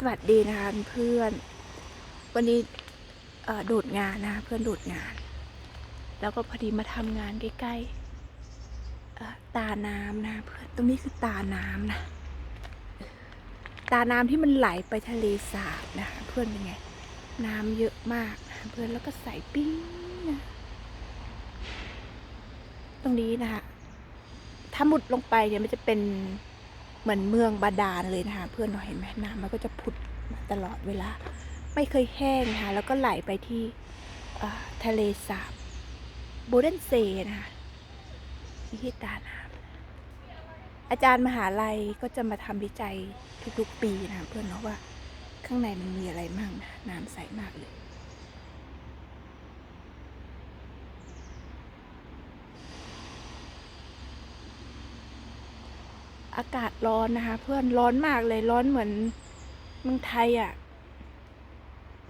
สวัสดีนะคะเพื่อน วันนี้โดดงานนะเพื่อนโดดงาน แล้วก็พอดีมาทำงานใกล้ๆตาน้ำนะเพื่อนตรงนี้คือตาน้ำนะตาน้ำที่มันไหลไปทะเลสาบนะคะเพื่อนเป็นไง น้ำเยอะมากนะเพื่อนแล้วก็ใสปิ้งนะตรงนี้นะคะถ้ามุดลงไปเนี่ยมันจะเป็น เหมือนเมืองบาดาลเลยนะคะเพื่อนเราเห็นไหมน้ำมันก็จะผุดมาตลอดเวลา ไม่เคยแห้งนะคะแล้วก็ไหลไปที่ทะเลสาบโบเดนเซนะคะที่ตาน้ำอาจารย์มหาลัยก็จะมาทำวิจัยทุกๆปีนะคะเพื่อนเนาะว่าข้างในมันมีอะไรมั่งนะน้ำใสมากเลย อากาศร้อนนะคะ เพื่อนร้อนมากเลยร้อนเหมือนเมืองไทยอะ่ะ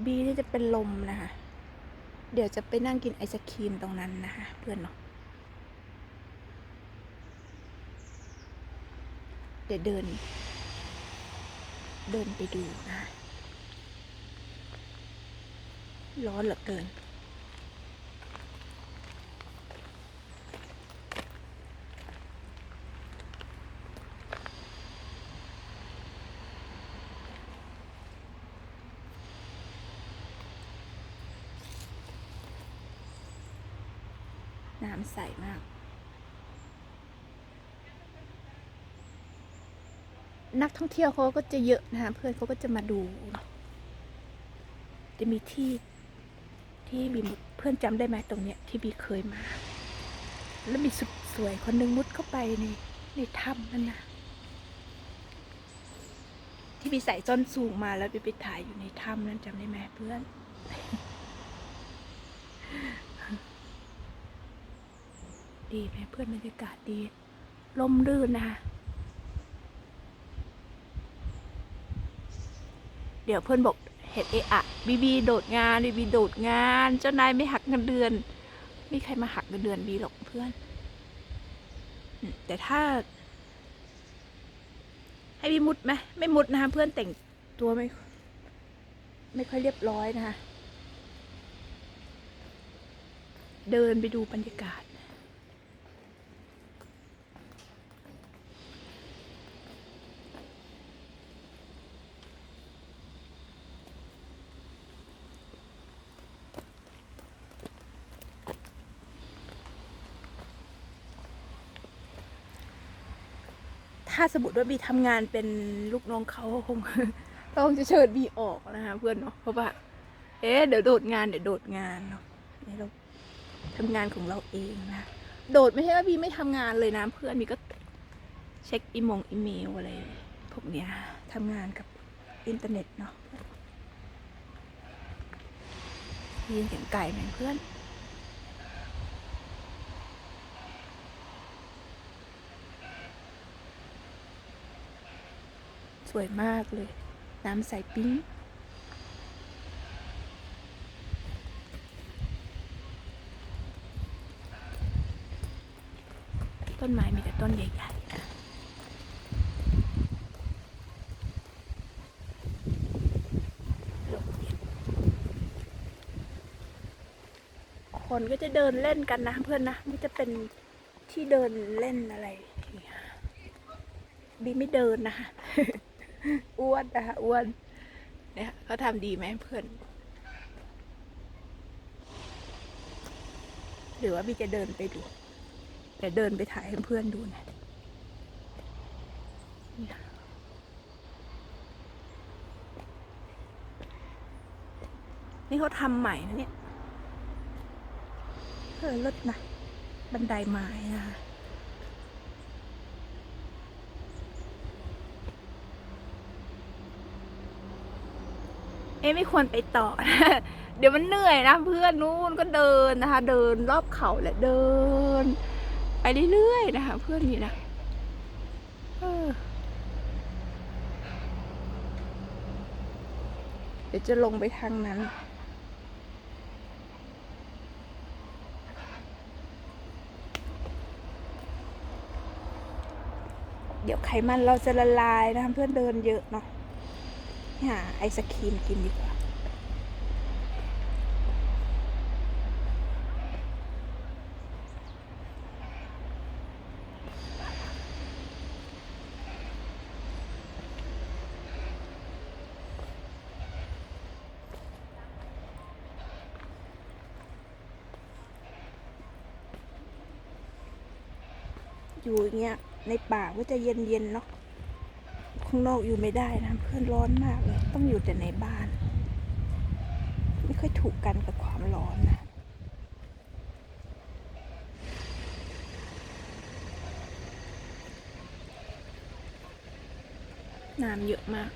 บีนี่จะเป็นลมนะคะ เดี๋ยวจะไปนั่งกินไอศครีมตรงนั้นนะคะ เพื่อนเนาะเดี๋ยวเดิน เดินไปดูนะ ร้อนเหลือเกิน น้ำใสมาก นักท่องเที่ยวเขาก็จะเยอะนะคะเพื่อนเขาก็จะมาดู จะมีที่ที่บีมุดเพื่อนจำได้ไหมตรงเนี้ยที่บีเคยมา แล้วมีสุดสวยคนหนึ่งมุดเข้าไปในในถ้ำนั่นนะที่บีใส่ส้นสูงมาแล้วบีไปถ่ายอยู่ในถ้ำนั้นจำได้ไหมเพื่อน ดีไหมเพื่อนบรรยากาศดีลมรื่นนะคะเดี๋ยวเพื่อนบอกเห็ดเอะอะบีบีโดดงานบีบีโดดงาน เจ้านายไม่หักเงินเดือน ไม่ใครมาหักเงินเดือนบีหรอกเพื่อน แต่ถ้า ให้บีมุดไหมไม่มุดนะคะเพื่อนแต่งตัวไม่ ไม่ค่อยเรียบร้อยนะคะเดินไปดูบรรยากาศ ถ้าสมมติว่าบีทำงานเป็นลูกน้องเขาคงต้องจะเชิญบีออกนะคะเพื่อนเนาะเพราะว่า เอ๊ะเดี๋ยวโดดงานเดี๋ยวโดดงานเนาะนี่เราทำงานของเราเองนะโดดไม่ใช่ว่าบีไม่ทำงานเลยนะเพื่อนบีก็เช็คอีมงอีเมลอะไรพวกเนี้ยทำงานกับอินเทอร์เน็ตเนาะยินเสียงไก่ไหมเพื่อน วยมากเลย น้ำใสปิ้งต้นไม้มีแต่ต้นใหญ่ๆนะคนก็จะเดินเล่นกันนะเพื่อนนะไม่จะเป็นที่เดินเล่นอะไรบีไม่เดินนะคะ วนนะคะอ้วนเนี่ยเขาทำดีไหมเพื่อน หรือว่าบีจะเดินไปดูแต่เดินไปถ่ายให้เพื่อนดูนะนี่เขาทำใหม่นะเนี่ยเออรถนะ บันไดไม้นะคะ อ๊ะไม่ควรไปต่อ เดี๋ยวมันเหนื่อยนะเพื่อนนู้นก็เดินนะคะ เดินรอบเขาแหละเดิน ไปเรื่อยๆนะคะ เพื่อนนี่นะเออเดี๋ยวจะลงไปทางนั้นเดี๋ยวไขมันเราจะละลายนะคะเพื่อนเดินเยอะเนาะ หาไอศครีมกินดีกว่า อยู่อย่างเงี้ยในป่าก็จะเย็นๆเนาะ ข้างนอกอยู่ไม่ได้นะเพื่อนร้อนมากเลยต้องอยู่แต่ในบ้าน ไม่ค่อยถูกกันกับความร้อนนะน้ำเยอะมาก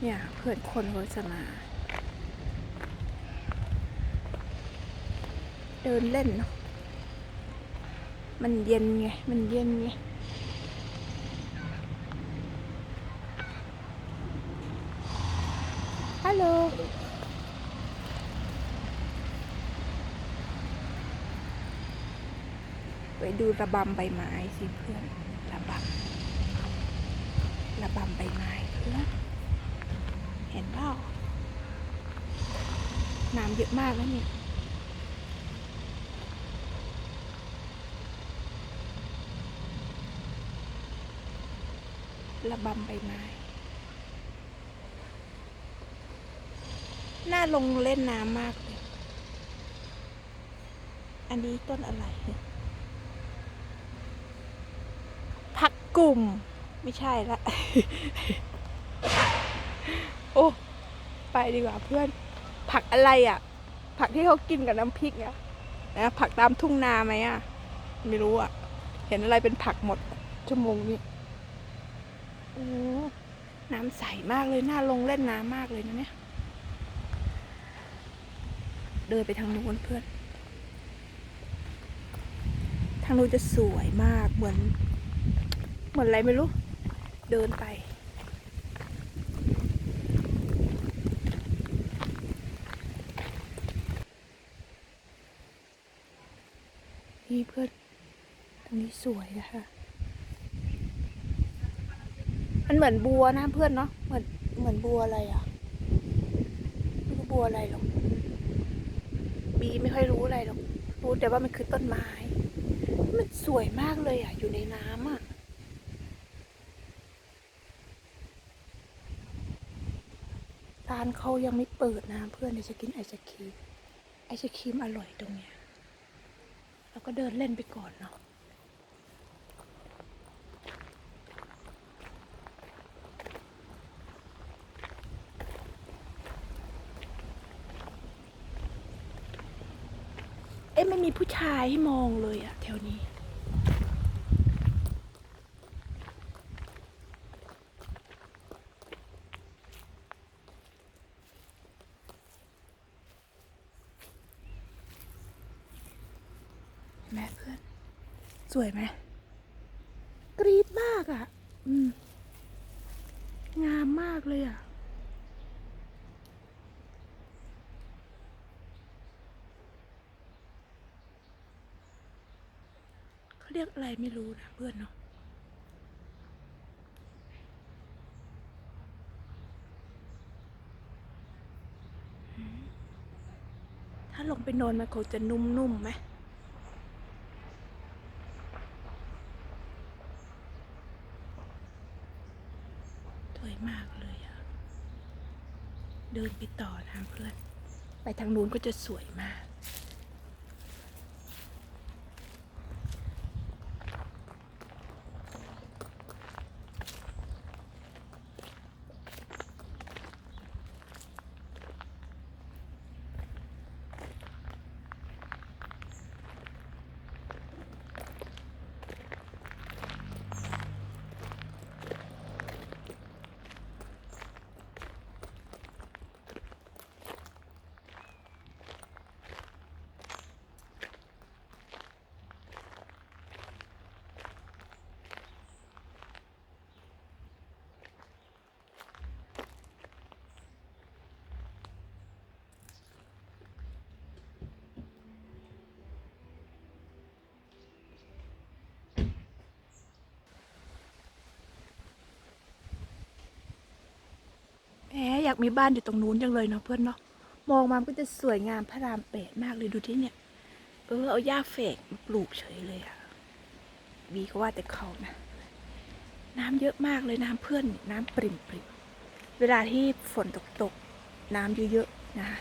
เนี่ยเพื่อนคนเขาจะมา เดินเล่นเนาะ มันเย็นไง มันเย็นไง ฮัลโหล ไปดูระบำใบไม้สิเพื่อน ระบำ ระบำใบไม้เพื่อน เห็นเปล่า น้ำเยอะมากแล้วเนี่ย ระบำใบไม้ น่าลงเล่นน้ำมากเลย อันนี้ต้นอะไร ผักกลุ่ม ไม่ใช่ละ โอ้ ไปดีกว่าเพื่อน ผักอะไรอะ ผักที่เขากินกับน้ำพริกอะนะผักตามทุ่งนาไหมอะ ไม่รู้อะ เห็นอะไรเป็นผักหมดชั่วโมงนี้ อ้น้ำใสมากเลยน่าลงเล่นน้ำมากเลยนะเนี่ย เดินไปทางนู้นเพื่อน ทางนู้นจะสวยมากเหมือน เหมือนอะไรไม่รู้ เดินไป นี่เพื่อน ตรงนี้สวยนะคะ มันเหมือนบัวนะเพื่อนเนาะเหมือนเหมือนบัวอะไรอะไม่รู้บัวอะไรหรอกบีไม่ค่อยรู้อะไรหรอกรู้แต่ว่ามันคือต้นไม้ มันสวยมากเลยอะ อยู่ในน้ำอะร้านเขายังไม่เปิดนะเพื่อนเดี๋ยวจะกินไอศครีมไอศครีมอร่อยตรงเนี้ยเราก็เดินเล่นไปก่อนเนาะ เอ๊ะไมีผู้ชายให้มองเลยอะแถวนี้ แม่เพื่อน สวยไหมกรี๊ดมากอะ่ะ อืม งามมากเลยอะ่ะ เขาเรียกอะไรไม่รู้นะเพื่อนเนาะถ้าลงไปนอนมันคงจะนุ่มๆไหมสวยมากเลยอะเดินไปต่อนะเพื่อน ไปทางนู้นก็จะสวยมาก อยากมีบ้านอยู่ตรงนู้นจังเลยเนาะเพื่อนเนาะมองมามันก็จะสวยงามพระรามแปดมากเลยดูที่เนี่ยเออเอาหญ้าเฟกปลูกเฉยเลยอะบีก็ว่าแต่เขานะน้ำเยอะมากเลยน้ำเพื่อนน้ำปริ่มปริมเวลาที่ฝนตกตกน้ำเยอะๆนะคะ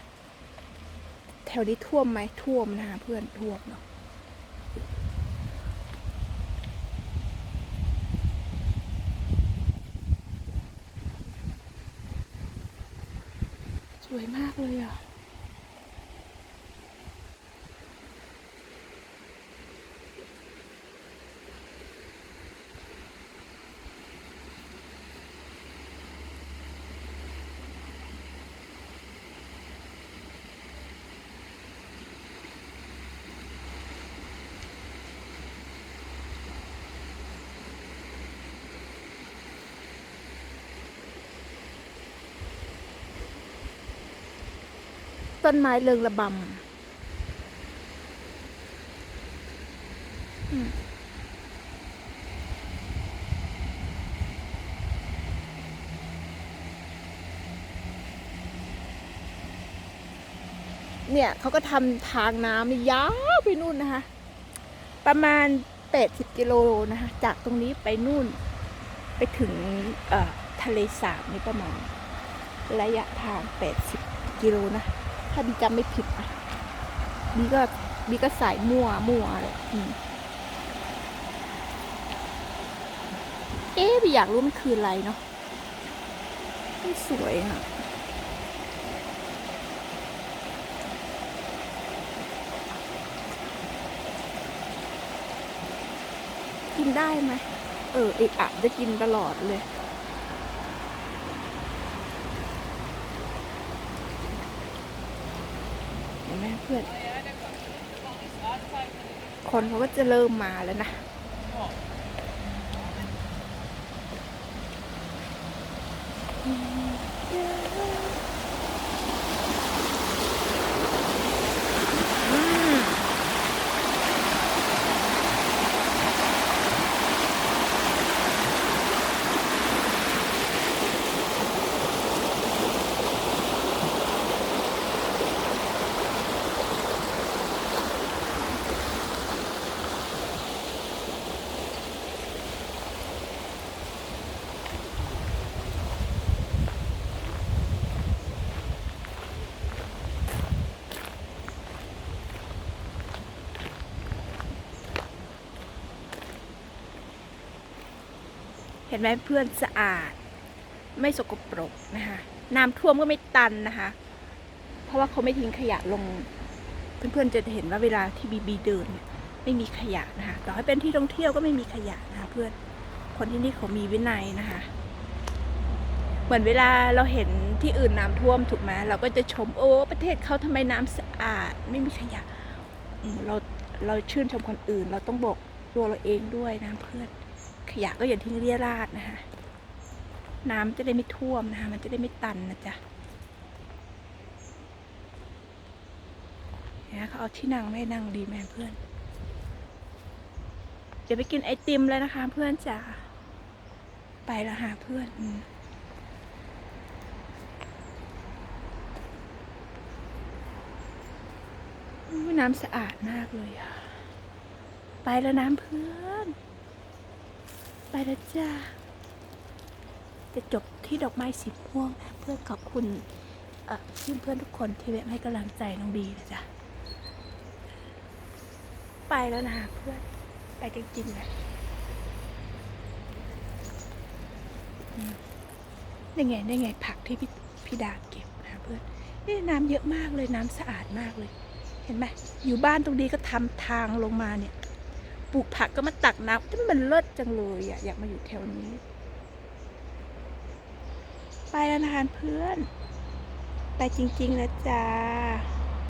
แถวนี้ท่วมไหมท่วมนะเพื่อนท่วมเนาะ สวยมากเลยอะ ต้นไม้เริงระบำเนี่ยเขาก็ทำทางน้ำนี่ยาวไปนู่นนะคะ ประมาณ80กิโลนะคะ จากตรงนี้ไปนู่น ไปถึงทะเลสาบนี่ประมาณระยะทาง80กิโลนะ ถ้าบีจำไม่ผิดนะบีก็บีก็สายมั่วมั่วเลยเอ๊ะบีอยากรู้มันคืออะไรเนาะมันสวยอะกินได้ไหมเออเอกอะจะกินตลอดเลย เพื่อนคนเขาก็จะเริ่มมาแล้วนะ เห็นไหมเพื่อนสะอาด ไม่สกปรกนะคะน้ำท่วมก็ไม่ตันนะคะ เพราะว่าเขาไม่ทิ้งขยะลง เพื่อนๆจะเห็นว่าเวลาที่บีบีเดินเนี่ยไม่มีขยะนะคะต่อให้เป็นที่ท่องเที่ยวก็ไม่มีขยะนะคะเพื่อนคนที่นี่เขามีวินัยนะคะ เหมือนเวลาเราเห็นที่อื่นน้ำท่วมถูกไหมเราก็จะชมโอ้ประเทศเขาทำไมน้ำสะอาด ไม่มีขยะเราเราชื่นชมคนอื่น เราต้องบอกตัวเราเองด้วยนะเพื่อน ขยะก็อย่าทิ้งเรี่ยราดนะคะน้ำจะได้ไม่ท่วมนะคะ มันจะได้ไม่ตันนะจ๊ะเนี่ยเขาเอาที่นั่งไม่ให้นั่งดีแม่เพื่อน เดี๋ยวไปกินไอติมแล้วนะคะ เพื่อนจ๋า ไปแล้วหาเพื่อนอน้ำสะอาดมากเลยอะไปแล้วน้ำเพื่อน ไปแล้วจ้า จะจบที่ดอกไม้สีม่วง เพื่อขอบคุณเพื่อนเพื่อนทุกคนที่แวะให้กำลังใจน้องบีนะจ๊ะ ไปแล้วนะเพื่อน ไปจริงๆเลยอืมนี่ไงนี่ไงผักที่พี่พี่ดาเก็บนะเพื่อนนี่น้ำเยอะมากเลยน้ำสะอาดมากเลย เห็นไหมอยู่บ้านตรงนี้ก็ทำทางลงมาเนี่ย ปลูกผักก็มาตักน้ำที่มันเลิศจังเลยอะอยากมาอยู่แถวนี้ ไปแล้วนะคะเพื่อน ไปจริงๆแล้วจ้า